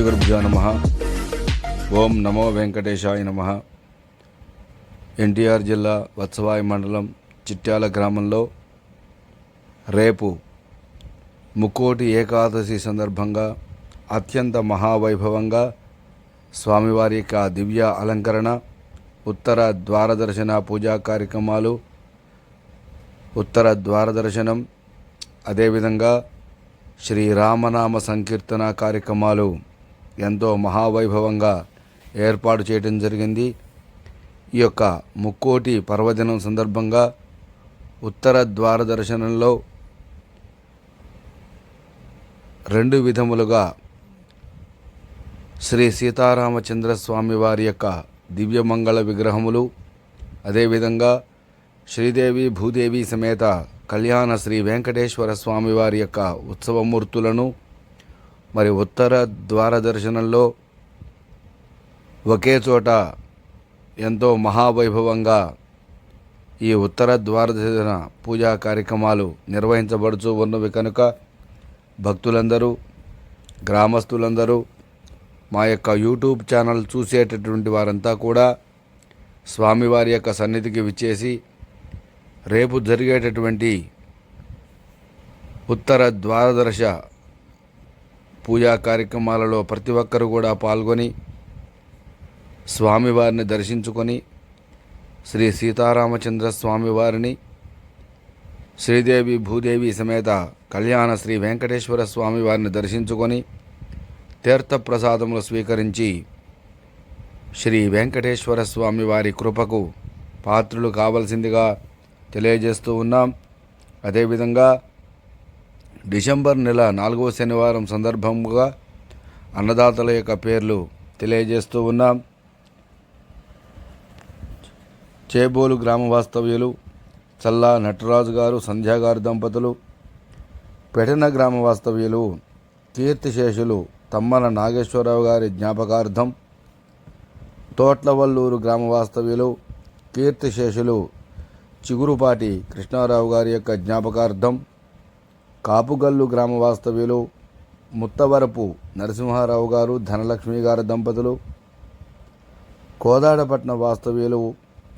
గురుభ్యో నమ. ఓం నమో వెంకటేశాయ నమ. ఎన్టీఆర్ జిల్లా వత్సవాయి మండలం చిట్యాల గ్రామంలో రేపు ముక్కోటి ఏకాదశి సందర్భంగా అత్యంత మహావైభవంగా స్వామివారి యొక్క దివ్య అలంకరణ ఉత్తర ద్వారదర్శన పూజా కార్యక్రమాలు ఉత్తర ద్వారదర్శనం అదేవిధంగా శ్రీరామనామ సంకీర్తన కార్యక్రమాలు ఎంతో మహావైభవంగా ఏర్పాటు చేయడం జరిగింది. ఈ యొక్క ముక్కోటి పర్వదినం సందర్భంగా ఉత్తర ద్వార దర్శనంలో రెండు విధములుగా శ్రీ సీతారామచంద్ర స్వామి వారి యొక్క దివ్యమంగళ విగ్రహములు అదేవిధంగా శ్రీదేవి భూదేవి సమేత కళ్యాణ శ్రీ వెంకటేశ్వర స్వామి వారి యొక్క ఉత్సవమూర్తులను మరి ఉత్తర ద్వార దర్శనంలో ఒకే చోట ఎంతో మహావైభవంగా ఈ ఉత్తర ద్వార దర్శన పూజా కార్యక్రమాలు నిర్వహించబడుతూ ఉన్నవి కనుక భక్తులందరూ గ్రామస్తులందరూ మా యొక్క యూట్యూబ్ ఛానల్ చూసేటటువంటి వారంతా కూడా స్వామివారి యొక్క సన్నిధికి విచ్చేసి రేపు జరిగేటటువంటి ఉత్తర ద్వారదర్శ పూజా కార్యక్రమాలలో ప్రతి ఒక్కరు కూడా పాల్గొని స్వామివారిని దర్శించుకొని శ్రీ సీతారామచంద్ర స్వామివారిని శ్రీదేవి భూదేవి సమేత కళ్యాణ శ్రీ వెంకటేశ్వర స్వామివారిని దర్శించుకొని తీర్థప్రసాదములు స్వీకరించి శ్రీ వెంకటేశ్వర స్వామి వారి కృపకు పాత్రులు కావలసిందిగా తెలియజేస్తూ ఉన్నాం. అదేవిధంగా డిసెంబర్ నెల నాలుగవ శనివారం సందర్భంగా అన్నదాతల యొక్క పేర్లు తెలియజేస్తూ ఉన్నాం. చేబోలు గ్రామ వాస్తవ్యులు చల్లా నటరాజు గారు సంధ్యా గారు దంపతులు పెటన గ్రామ వాస్తవ్యులు కీర్తిశేషులు తమ్మన నాగేశ్వరరావు గారి జ్ఞాపకార్థం తోట్లవల్లూరు గ్రామ వాస్తవ్యులు కీర్తిశేషులు చిగురుపాటి కృష్ణారావు గారి యొక్క జ్ఞాపకార్థం కాపుగల్లు గ్రామ వాస్తవ్యులు ముత్తవరపు నరసింహారావు గారు ధనలక్ష్మి గారి దంపతులు కోదాడపట్నం వాస్తవ్యులు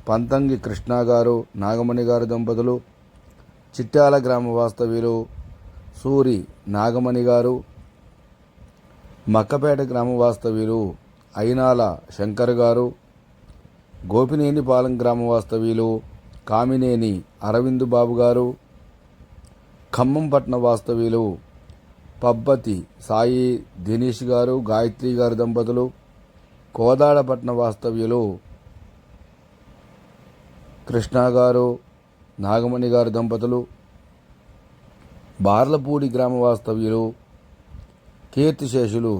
పంతంగి కృష్ణ గారు నాగమణి గారి దంపతులు చిట్టాల గ్రామ వాస్తవ్యులు సూరి నాగమణి గారు మక్కపేట గ్రామ వాస్తవ్యులు అయినాల శంకర్ గారు గోపినేనిపాలెం గ్రామ వాస్తవ్యులు కామినేని అరవింద్ బాబు గారు ఖమ్మం పట్టణ వాస్తవ్యులు పబ్బతి సాయి దినేష్ గారు గాయత్రి గారు దంపతులు కోదాడపట్న వాస్తవ్యులు కృష్ణ గారు నాగమణి గారు దంపతులు బార్లపూడి గ్రామ వాస్తవ్యులు కీర్తిశేషులు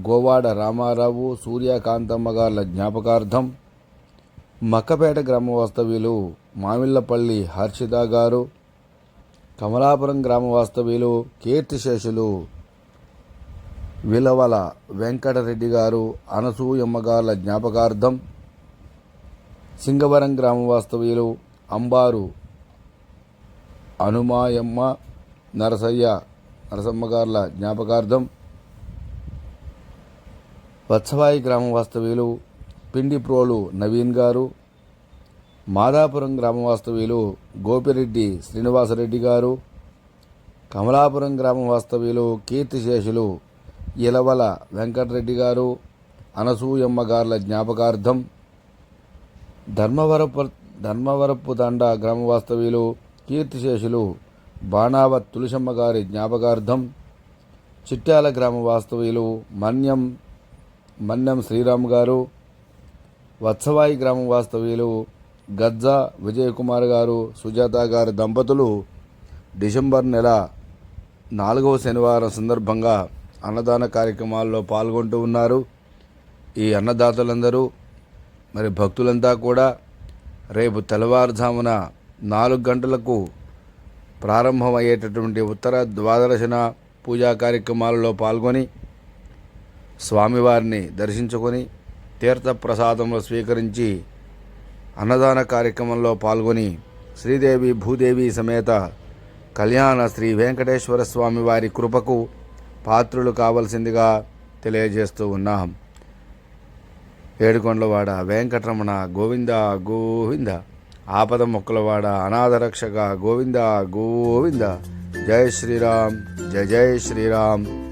గోవాడ రామారావు సూర్యకాంతమ్మ గార్ల జ్ఞాపకార్థం మక్కపేట గ్రామ వాస్తవ్యులు మామిళ్ళపల్లి హర్షిత గారు కమలాపురం గ్రామ వాస్తవ్యులు కీర్తిశేషులు విలవల వెంకటరెడ్డి గారు అనసూయమ్మ గారుల జ్ఞాపకార్థం సింగవరం గ్రామ వాస్తవ్యులు అంబారు అనుమాయమ్మ నరసయ్య నరసమ్మగారుల జ్ఞాపకార్థం వత్సవాయి గ్రామ వాస్తవ్యులు పిండిప్రోలు నవీన్ గారు మాదాపురం గ్రామ వాస్తవ్యులు గోపిరెడ్డి శ్రీనివాసరెడ్డి గారు కమలాపురం గ్రామ వాస్తవ్యులు కీర్తిశేషులు ఇలవల వెంకటరెడ్డి గారు అనసూయమ్మ గారుల జ్ఞాపకార్థం ధర్మవరపు ధర్మవరపు దండ గ్రామ వాస్తవ్యులు కీర్తిశేషులు బాణావత్ తులసమ్మ గారి జ్ఞాపకార్థం చిట్టాల గ్రామ వాస్తవ్యులు మన్యం మన్యం శ్రీరామ్ గారు వత్సవాయి గ్రామ వాస్తవ్యులు గజ్జా విజయకుమార్ గారు సుజాత గారి దంపతులు డిసెంబర్ నెల నాలుగవ శనివారం సందర్భంగా అన్నదాన కార్యక్రమాల్లో పాల్గొంటూ ఉన్నారు. ఈ అన్నదాతలందరూ మరి భక్తులంతా కూడా రేపు తెల్లవారుజామున నాలుగు గంటలకు ప్రారంభమయ్యేటటువంటి ఉత్తర ద్వాదశన పూజా కార్యక్రమాలలో పాల్గొని స్వామివారిని దర్శించుకొని తీర్థప్రసాదములు స్వీకరించి అన్నదాన కార్యక్రమంలో పాల్గొని శ్రీదేవి భూదేవి సమేత కళ్యాణ శ్రీ వెంకటేశ్వర స్వామి వారి కృపకు పాత్రులు కావలసిందిగా తెలియజేస్తూ ఉన్నాం. ఏడుకొండలవాడ వెంకటరమణ గోవింద గోవింద ఆపద మొక్కలవాడ అనాథరక్షక గోవింద గోవింద. జై శ్రీరామ్ జయ జై శ్రీరామ్.